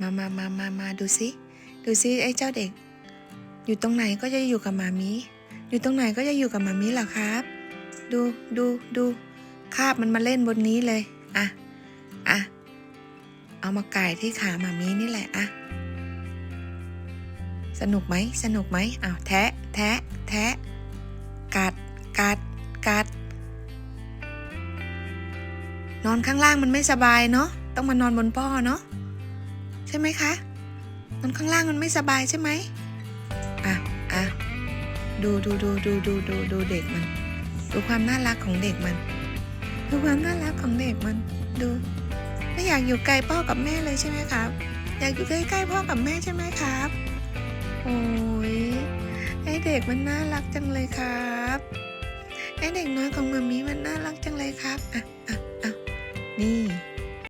มามามามามาดูสิดูสิไอ้เจ้าเด็ก อยู่ตรงไหนก็จะอยู่กับหมามีอยู่ตรงไหนก็จะอยู่กับหมามีเหรอครับ ดูดูดูคาบมันมาเล่นบนนี้เลย อะ อะ เอามาก่ายที่ขาหมามีนี่แหละ อะ สนุกไหม สนุกไหมอ้าวแทะ แทะ แทะ กัด กัด กัด นอนข้างล่างมันไม่สบายเนาะ ต้องมานอนบนพ่อเนาะ ใช่ไหมคะนอนข้างล่างมันไม่สบายใช่ไหมอะอะดูดูดูดูดูดูดูเด็กมัน ดูความน่ารักของเด็กมัน ดูความน่ารักของเด็กมัน ดู ไม่อยากอยู่ไกลพ่อกับแม่เลยใช่ไหมครับ อยากอยู่ใกล้ๆพ่อกับแม่ใช่ไหมครับ โอ้ยไอเด็กมันน่ารักจังเลยครับไอเด็กน้อยของมามีมันน่ารักจังเลยครับอะอะอะนี่